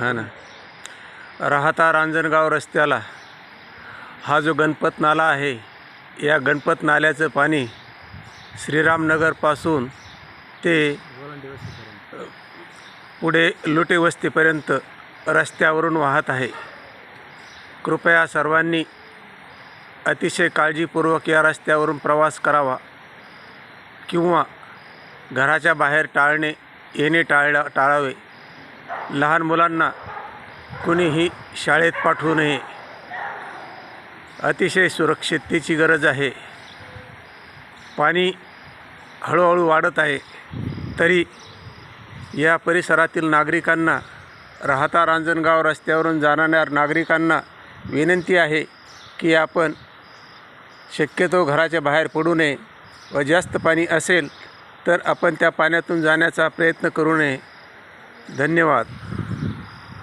हा ना. राहता रांजणगाव रस्त्याला. हा जो गणपत नाला आहे या गणपत नाल्याचं पाणी श्रीरामनगरपासून ते पुढे लुटे वस्तीपर्यंत रस्त्यावरून वाहत आहे. कृपया सर्वांनी अतिशय काळजीपूर्वक या रस्त्यावरून प्रवास करावा. किंवा घराच्या बाहेर टाळणे येणे टाळला टाळावे. लहान मुलांना कुणीही शाळेत पाठवू नये. अतिशय सुरक्षिततेची गरज आहे. पाणी हळूहळू वाढत आहे. तरी या परिसरातील नागरिकांना राहता रांजणगाव रस्त्यावरून जाणाऱ्या नागरिकांना विनंती आहे की आपण शक्यतो घराच्या बाहेर पडू नये व जास्त पाणी असेल तर आपण त्या पाण्यातून जाण्याचा प्रयत्न करू नये. धन्यवाद.